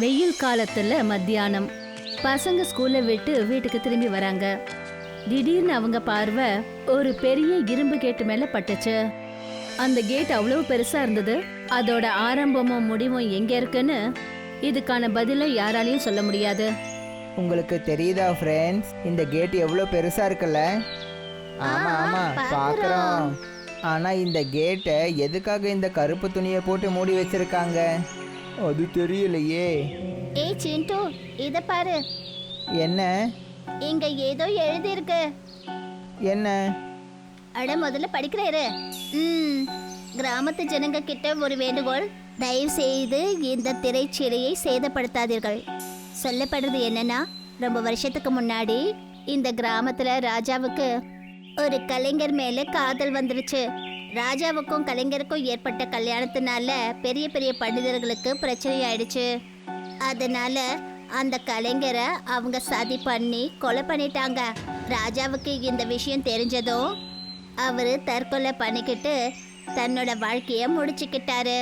வெயில் காலத்துல மத்தியானம். பசங்க ஸ்கூல்ல விட்டு வீட்டுக்கு திரும்பி வராங்க. திடீர்னு அவங்க பார்வை ஒரு பெரிய இரும்பு கேட்டு மேல பட்டுச்சு. அந்த கேட் அவ்வளவு பெருசா இருந்தது. அதோட ஆரம்பமும் முடிவும் எங்க இருக்குன்னு இதுக்கான பதிலை யாராலையும் சொல்ல முடியாது. உங்களுக்கு தெரியுதா ஃப்ரெண்ட்ஸ் இந்த கேட் எவ்வளோ பெருசா இருக்குல்ல? ஆமா ஆமா பார்க்குறோம் ஆனா இந்த கேட்டை எதுக்காக இந்த கருப்பு துணியை போட்டு மூடி வச்சிருக்காங்க? அது தெரியலையே. ஏய் சிண்டு இத பாரு. என்ன? இங்க ஏதோ எழுதி இருக்கு என்ன? அட முதல்ல படிக்கிறாரு ம் கிராமத்து ஜனங்க கிட்ட ஒரு வேண்டுகோள். தயவு செய்து இந்த திரைச்சீலையை சேதப்படுத்தாதீர்கள். சொல்லப்படுறது என்னன்னா ரொம்ப வருஷத்துக்கு முன்னாடி இந்த கிராமத்துல ராஜாவுக்கு ஒரு கலைஞர் மேல காதல் வந்துருச்சு. ராஜாவுக்கும் கலைஞருக்கும் ஏற்பட்ட கல்யாணத்தினால பெரிய பெரிய பண்டிதர்களுக்கு பிரச்சனை ஆயிடுச்சு அதனால அந்த கலைஞரை அவங்க சதி பண்ணி கொலை பண்ணிட்டாங்க. ராஜாவுக்கு இந்த விஷயம் தெரிஞ்சதும் அவர் தற்கொலை பண்ணிக்கிட்டு தன்னோட வாழ்க்கைய முடிச்சுக்கிட்டாரு.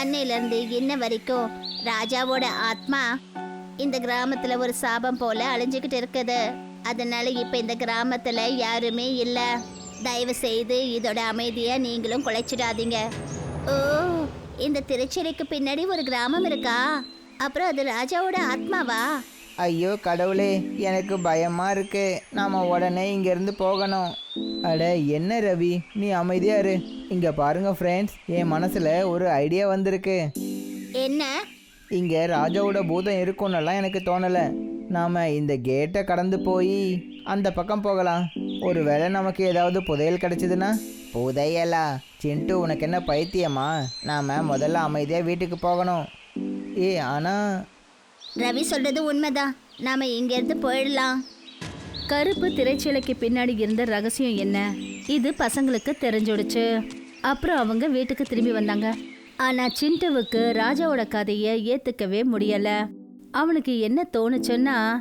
அன்னையிலேருந்து இன்ன வரைக்கும் ராஜாவோட ஆத்மா இந்த கிராமத்தில் ஒரு சாபம் போல அழிஞ்சுக்கிட்டு இருக்குது. அதனால இப்போ இந்த கிராமத்தில் யாருமே இல்லை. தயவு செய்து இதோட அமைதியை நீங்களும் குலைச்சிடாதீங்க. ஓ இந்த திருச்சிலைக்கு பின்னாடி ஒரு கிராமம் இருக்கா? அப்புறம் அது ராஜாவோட ஆத்மாவா? ஐயோ கடவுளே எனக்கு பயமா இருக்கு. நாம உடனே இங்கேருந்து போகணும். அட என்ன ரவி? நீ அமைதியா இரு. இங்க பாருங்க ஃப்ரெண்ட்ஸ் என் மனசுல ஒரு ஐடியா வந்திருக்கு. என்ன? இங்க ராஜாவோட பூதம் இருக்கும்னெல்லாம் எனக்கு தோணல. நாம இந்த கேட்டை கடந்து போய் அந்த பக்கம் போகலாம். ஒருவேளை நமக்கு ஏதாவது புதையல் கிடைச்சதுன்னா? புதையலா? சிண்டு உனக்கு என்ன பைத்தியமா? நாம முதல்ல அமைதியா வீட்டுக்கு போகணும். ஏ ஆனா? ரவி சொல்றது உண்மைதான். நாம இங்க இருந்து போயிடலாம். கருப்பு திரைச்சீலைக்கு பின்னாடி இருந்த ரகசியம் என்ன? இது பசங்களுக்கு தெரிஞ்சுடுச்சு. அப்புறம் அவங்க வீட்டுக்கு திரும்பி வந்தாங்க. ஆனா சிண்டுவுக்கு ராஜாவோட கதையை ஏத்துக்கவே முடியல. அவனுக்கு என்ன தோணுச்சுன்னா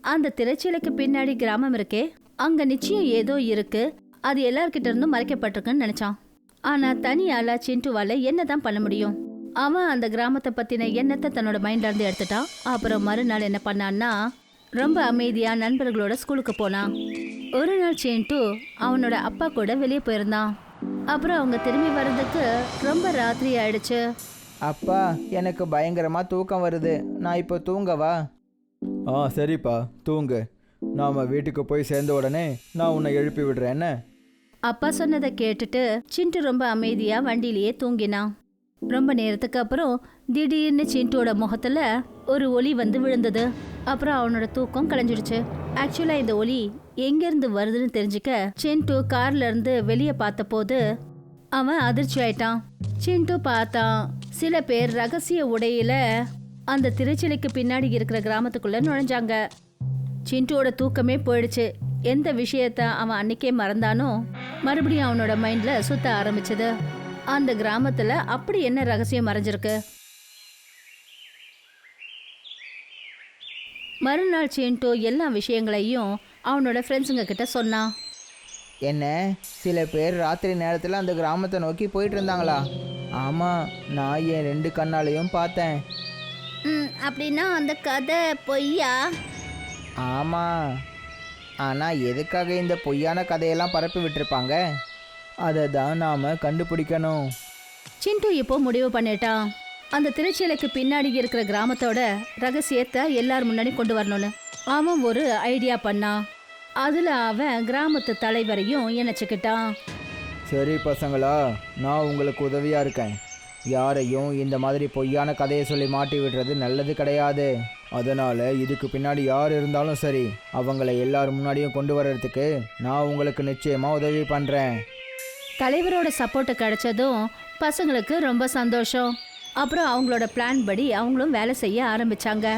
அந்த திரைச்சீலைக்கு பின்னாடி கிராமம் இருக்கே அங்க நிச்சயம் ஏதோ இருக்கு. அது எல்லார்கிட்ட இருந்தும் மறைக்கப்பட்டிருக்குன்னு நினைச்சான். ஆனா தனியால சிண்டுவால என்னதான் பண்ண முடியும்? அவன் அந்த கிராமத்தை பத்தின எண்ணத்தை தன்னோட மைண்ட்ல இருந்து எடுத்துட்டான். அப்புறம் மறுநாள் என்ன பண்ணான்னா ரொம்ப அமைதியா நண்பர்களோட ஸ்கூலுக்கு போனான். ஒரு நாள் சேன்ட்டு அவனோட அப்பா கூட வெளியே போயிருந்தான். அப்புறம் அவங்க திரும்பி வர்றதுக்கு ரொம்ப ராத்திரி ஆயிடுச்சு. அப்பா எனக்கு பயங்கரமா தூக்கம் வருது. நான் இப்போ தூங்கவா? ஆ சரிப்பா. தூங்கு. நாம வீட்டுக்கு போய் சேர்ந்த உடனே நான் உன்னை எழுப்பி விடுறேன் என்ன? அப்பா சொன்னதை கேட்டுட்டு சிண்டு ரொம்ப அமைதியா வண்டியிலேயே தூங்கினான். ரொம்ப நேரத்துக்கு அப்புறம் திடீர்னு சிண்டுவோட முகத்துல ஒரு ஒலி வந்து விழுந்தது. அப்புறம் அவனோட தூக்கம் கலைஞ்சிடுச்சு. ஆக்சுவலா இந்த ஒலி எங்கேருந்து வருதுன்னு தெரிஞ்சுக்க சிண்டு கார்ல இருந்து வெளியே பார்த்தபோது அவன் அதிர்ச்சி ஆயிட்டான். சிண்டு பார்த்தான். சில பேர் ரகசிய உடையில அந்த திருச்சிலைக்கு பின்னாடி இருக்கிற கிராமத்துக்குள்ள நுழைஞ்சாங்க. சிண்டுவோட தூக்கமே போயிடுச்சு. எந்த விஷயத்த அவன் அன்னைக்கே மறந்தானோ மறுபடியும் அவனோட மைண்ட்ல சுத்த ஆரம்பிச்சது. அந்த கிராமத்துல அப்படி என்ன ரகசியம் மறைஞ்சிருக்கு? மறுநாள் சிண்டு எல்லா விஷயங்களையும் அவனோட ஃப்ரெண்ட்ஸுங்க கிட்ட சொன்னான் என்ன? சில பேர் ராத்திரி நேரத்தில் அந்த கிராமத்தை நோக்கி போயிட்டு இருந்தாங்களா? ஆமாம் நான் என் ரெண்டு கண்ணாலையும் பார்த்தேன். ம் அப்படின்னா அந்த கதை பொய்யா? ஆமாம் ஆனால் எதுக்காக இந்த பொய்யான கதையெல்லாம் பரப்பி விட்டுருப்பாங்க? அதை தான் நாம் கண்டுபிடிக்கணும். சிண்டு இப்போ முடிவு பண்ணிட்டான். அந்த திருச்சிலைக்கு பின்னாடி இருக்கிற கிராமத்தோட ரகசியத்தை எல்லார் முன்னாடி கொண்டு வரணும்னு. அவன் ஒரு ஐடியா பண்ணான். அதுல அவன் கிராமத்து தலைவரையும் இணைச்சுக்கிட்டான். சரி பசங்களா நான் உங்களுக்கு உதவியாக இருக்கேன். யாரையும் இந்த மாதிரி பொய்யான கதையை சொல்லி மாட்டி விடுறது நல்லது கிடையாது. அதனால் இதுக்கு பின்னாடி யார் இருந்தாலும் சரி அவங்கள எல்லார் முன்னாடியும் கொண்டு வர்றதுக்கு நான் உங்களுக்கு நிச்சயமாக உதவி பண்ணுறேன் தலைவரோட சப்போர்ட் கிடைச்சதும் பசங்களுக்கு ரொம்ப சந்தோஷம். அப்புறம் அவங்களோட பிளான் படி அவங்களும் வேலை செய்ய ஆரம்பிச்சாங்க.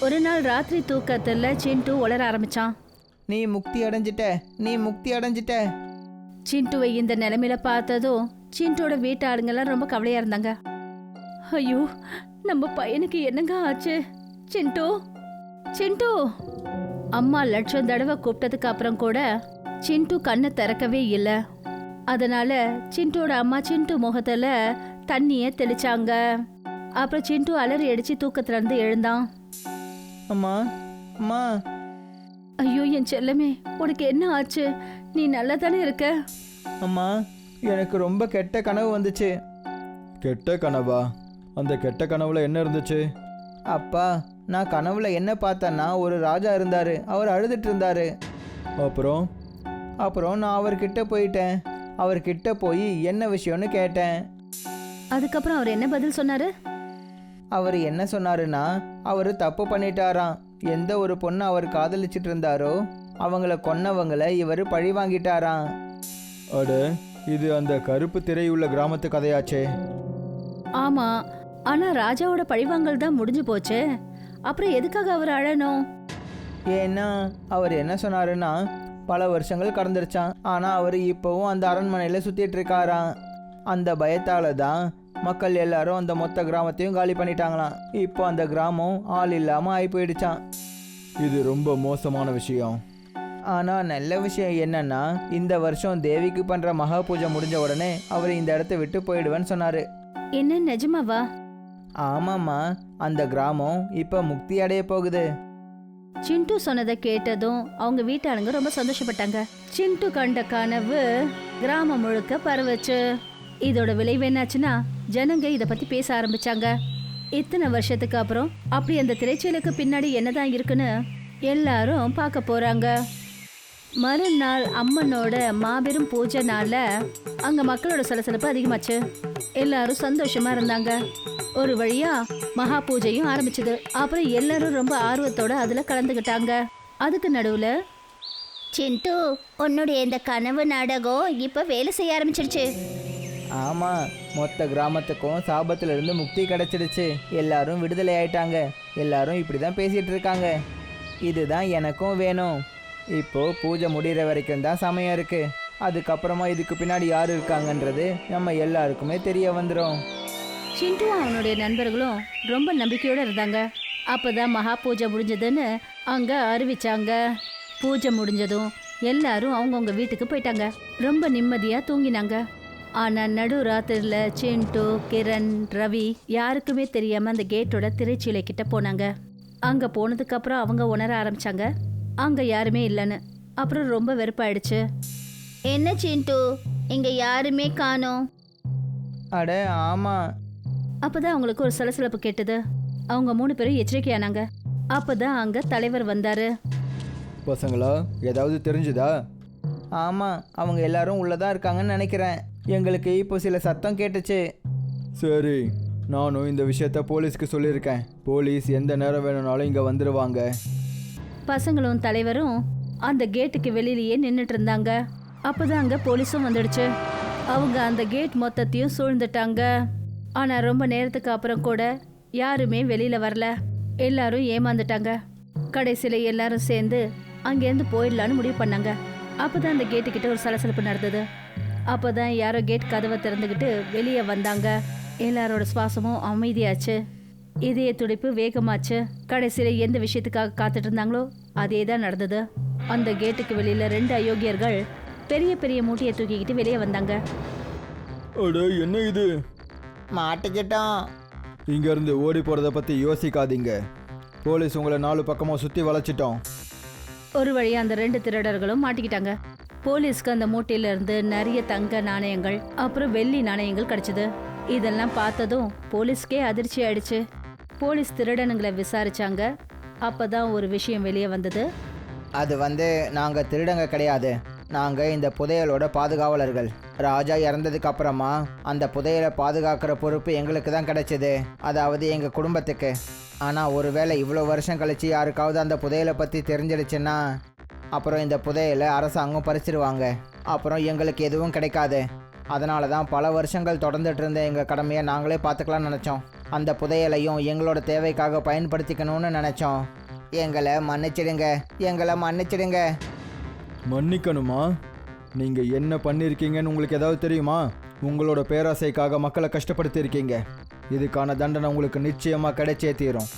ஒரு நாள் ராத்திரி தூக்கத்துல சிண்டு உளர ஆரம்பிச்சான். நீ முக்தி அடைஞ்சிட்ட நீ முக்தி அடைஞ்சிட்ட. சிண்டுவை இந்த நிலைமையில பார்த்ததும் சிண்டோட வீட்டாளுங்கெல்லாம் ரொம்ப கவலையா இருந்தாங்க. ஐயோ நம்ம பையனுக்கு என்னங்க ஆச்சு? சிண்டு சிண்டு. அம்மா லட்சம் தடவை கூப்பிட்டதுக்கு அப்புறம் கூட சிண்டு கண்ணை திறக்கவே இல்லை. அதனால சிண்டோட அம்மா சிண்டு முகத்துல தண்ணிய தெளிச்சாங்க. அப்புறம் சிண்டு அலறி அடிச்சு தூக்கத்துல இருந்து எழுந்தான். அம்மா அம்மா. ஐயோ என் செல்லமே உனக்கு என்ன ஆச்சு? நீ நல்லா தானே இருக்க? அம்மா எனக்கு ரொம்ப கெட்ட கனவு வந்துச்சு. கெட்ட கனவா? அந்த கெட்ட கனவுல என்ன இருந்துச்சு? அப்பா நான் கனவுல என்ன பார்த்தேன்னா ஒரு ராஜா இருந்தாரு. அவர் அழுதுட்டு இருந்தாரு அப்புறம்? அப்புறம் நான் அவர்கிட்ட போயிட்டேன். அவர்கிட்ட போய் என்ன விஷயம்னு கேட்டேன். அதுக்கப்புறம் அவர் என்ன பதில் சொன்னாரு? அவர் என்ன சொன்னாருன்னா அவர் தப்பு பண்ணிட்டாராம். எந்த ஒரு பொண்ணை அவர் காதலிச்சிட்டு இருந்தாரோ அவங்கள கொன்னவங்களை இவர் பழி வாங்கிட்டாராம். அட இது அந்த கருப்பு திரையுள்ள கிராமத்து கதையாச்சே. ஆமா ஆனா ராஜாவோட பழிவாங்கல் தான் முடிஞ்சு போச்சே. அப்புறம் எதுக்காக அவர் அழணும்? ஏன்னா அவர் என்ன சொன்னாருன்னா பல வருஷங்கள் கடந்துருச்சான். ஆனால் அவர் இப்போவும் அந்த அரண்மனையில் சுற்றிட்டு இருக்காராம். அந்த பயத்தால தான் மக்கள் எல்லாரும் அந்த மொத்த கிராமத்தையும் காலி பண்ணிட்டாங்களாம். இப்போ அந்த கிராமம் ஆள் இல்லாமல் ஆகி போயிடுச்சான் இது ரொம்ப மோசமான விஷயம். ஆனால் நல்ல விஷயம் என்னன்னா இந்த வருஷம் தேவிக்கு பண்ணுற மகா பூஜை முடிஞ்ச உடனே அவர் இந்த இடத்த விட்டு போயிடுவேன்னு சொன்னார். என்ன நிஜமாவா? ஆமாம்மா அந்த கிராமம் இப்போ முக்தி அடைய போகுது. சிண்டு சொன்னதை கேட்டதும் அவங்க வீட்டாளுங்க ரொம்ப சந்தோஷப்பட்டாங்க. சிண்டு கண்ட கனவு கிராமம் முழுக்க பரவச்சு. இதோட விளைவு என்னாச்சுன்னா ஜனங்க இதை பத்தி பேச ஆரம்பிச்சாங்க. இத்தனை வருஷத்துக்கு அப்புறம் அப்படி அந்த திரைச்சலுக்கு பின்னாடி என்னதான் இருக்குன்னு எல்லாரும் பார்க்க போறாங்க. மறுநாள் அம்மனோட மாபெரும் பூஜை நாள்ல அங்க மக்களோட சலசலப்பு அதிகமாச்சு. எல்லாரும் சந்தோஷமா இருந்தாங்க. ஒரு வழியா மகா பூஜையும் ஆரம்பிச்சது. அப்புறம் எல்லாரும் ரொம்ப ஆர்வத்தோட அதுல கலந்துக்கிட்டாங்க அதுக்கு நடுவுல சிண்டு உன்னுடைய இந்த கனவு நாடகம் இப்போ வேலை செய்ய ஆரம்பிச்சிருச்சு. ஆமாம் மொத்த கிராமத்துக்கும் சாபத்துல இருந்து முக்தி கிடைச்சிடுச்சு. எல்லாரும் விடுதலை ஆயிட்டாங்க. எல்லாரும் இப்படி தான் பேசிட்டு இருக்காங்க. இதுதான் எனக்கும் வேணும். இப்போ பூஜை முடிகிற வரைக்கும் தான் சமயம் இருக்கு. அதுக்கப்புறமா இதுக்கு பின்னாடி யார் இருக்காங்கன்றது நம்ம எல்லாருக்குமே தெரிய வந்துடும் சிண்டுவும் அவனுடைய நண்பர்களும் ரொம்ப நம்பிக்கையோடு இருந்தாங்க. அப்போதான் மகா பூஜை முடிஞ்சதுன்னு அங்கே அறிவிச்சாங்க. பூஜை முடிஞ்சதும் எல்லாரும் அவங்கவுங்க வீட்டுக்கு போயிட்டாங்க. ரொம்ப நிம்மதியாக தூங்கினாங்க. ஆனால் நடு ராத்திரியில் சிண்டு கிரண் ரவி யாருக்குமே தெரியாமல் அந்த கேட்டோட திரைச்சீலை கிட்ட போனாங்க. அங்கே போனதுக்கப்புறம் அவங்க உணர ஆரம்பித்தாங்க அங்க யாருமே இல்லைன்னு. அப்புறம் ரொம்ப வெறுப்பாயிடுச்சு. என்ன சிண்டு? இங்க யாருமே காணோம். அட ஆமாம் அப்பதான் அவங்களுக்கு ஒரு சலசலப்பு கேட்டது. அவங்க மூணு பேரும் எச்சரிக்கையானாங்க. அப்பதான் அங்க தலைவர் வந்தாரு. பசங்களா ஏதாவது தெரிஞ்சுதா? ஆமாம் அவங்க எல்லாரும் உள்ளதா இருக்காங்கன்னு நினைக்கிறேன். எங்களுக்கு இப்போ சில சத்தம் கேட்டுச்சு. சரி நானும் இந்த விஷயத்த போலீஸ்க்கு சொல்லியிருக்கேன். போலீஸ் எந்த நேரம் வேணும்னாலும் இங்கே வந்துடுவாங்க பசங்களும் தலைவரும் அந்த கேட்டுக்கு வெளியிலேயே நின்றுட்டு இருந்தாங்க. அப்போதான் அங்கே போலீஸும் வந்துடுச்சு. அவங்க அந்த கேட் மொத்தத்தையும் சூழ்ந்துட்டாங்க. ஆனால் ரொம்ப நேரத்துக்கு அப்புறம் கூட யாருமே வெளியில் வரல. எல்லாரும் ஏமாந்துட்டாங்க. கடைசியில் எல்லாரும் சேர்ந்து அங்கேருந்து போயிடலான்னு முடிவு பண்ணாங்க. அப்போ தான் அந்த கேட்டுக்கிட்ட ஒரு சலசலப்பு நடந்தது. அப்பதான் யாரோ கேட் கதவை திறந்துக்கிட்டு வெளியே வந்தாங்க. எல்லாரோட சுவாசமும் அமைதியாச்சு. இதய துடிப்பு வேகமாச்சு. கடைசியில் எந்த விஷயத்துக்காக காத்துட்டு இருந்தாங்களோ அதே தான் நடந்தது. அந்த கேட்டுக்கு வெளியில ரெண்டு அயோக்கியர்கள் பெரிய பெரிய மூட்டையை தூக்கிக்கிட்டு வெளியே வந்தாங்க. அட என்ன இது? மாட்டிக்கிட்டோம். இங்கேருந்து ஓடி போகிறத பற்றி யோசிக்காதீங்க. போலீஸ் உங்களை நாலு பக்கமாக சுற்றி வளைச்சிட்டோம். ஒரு வழியா அந்த ரெண்டு திருடர்களும் மாட்டிக்கிட்டாங்க. போலீஸ்க்கு அந்த மூட்டையில இருந்து நிறைய தங்க நாணயங்கள் அப்புறம் வெள்ளி நாணயங்கள் கிடைச்சது. இதெல்லாம் பார்த்ததும் போலீஸ்க்கே அதிர்ச்சி ஆயிடுச்சு. போலீஸ் திருடனுங்களை விசாரிச்சாங்க. அப்பதான் ஒரு விஷயம் வெளியே வந்தது. அது வந்து நாங்கள் திருடங்க கிடையாது. நாங்கள் இந்த புதையலோட பாதுகாவலர்கள். ராஜா இறந்ததுக்கு அப்புறமா அந்த புதையலை பாதுகாக்கிற பொறுப்பு எங்களுக்கு தான் கிடைச்சது. அதாவது எங்கள் குடும்பத்துக்கு. ஆனால் ஒருவேளை இவ்வளோ வருஷம் கழிச்சு யாருக்காவது அந்த புதையலை பற்றி தெரிஞ்சிடுச்சுன்னா அப்புறம் இந்த புதையலை அரசாங்கம் பறிச்சிருவாங்க. அப்புறம் எங்களுக்கு எதுவும் கிடைக்காது. அதனால தான் பல வருஷங்கள் தொடர்ந்துட்டு இருந்த எங்கள் கடமையை நாங்களே பார்த்துக்கலாம்னு நினச்சோம். அந்த புதையலையும் எங்களோட தேவைக்காக பயன்படுத்திக்கணும்னு நினச்சோம். எங்களை மன்னிச்சிடுங்க. எங்களை மன்னிச்சிடுங்க. மன்னிக்கணுமா? நீங்கள் என்ன பண்ணியிருக்கீங்கன்னு உங்களுக்கு ஏதாவது தெரியுமா? உங்களோட பேராசைக்காக மக்களை கஷ்டப்படுத்தியிருக்கீங்க. இதுக்கான தண்டனை உங்களுக்கு நிச்சயமாக கிடைச்சே தீரும்.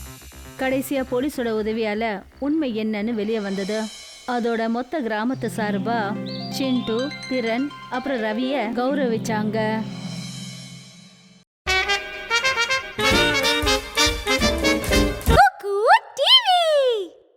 கடைசியா போலீஸோட உதவியால உண்மை என்னன்னு வெளியே வந்தது. அதோட மொத்த கிராமத்து சார்பா சிண்டு கிரண் அப்புறம் ரவிய கௌரவிச்சாங்க.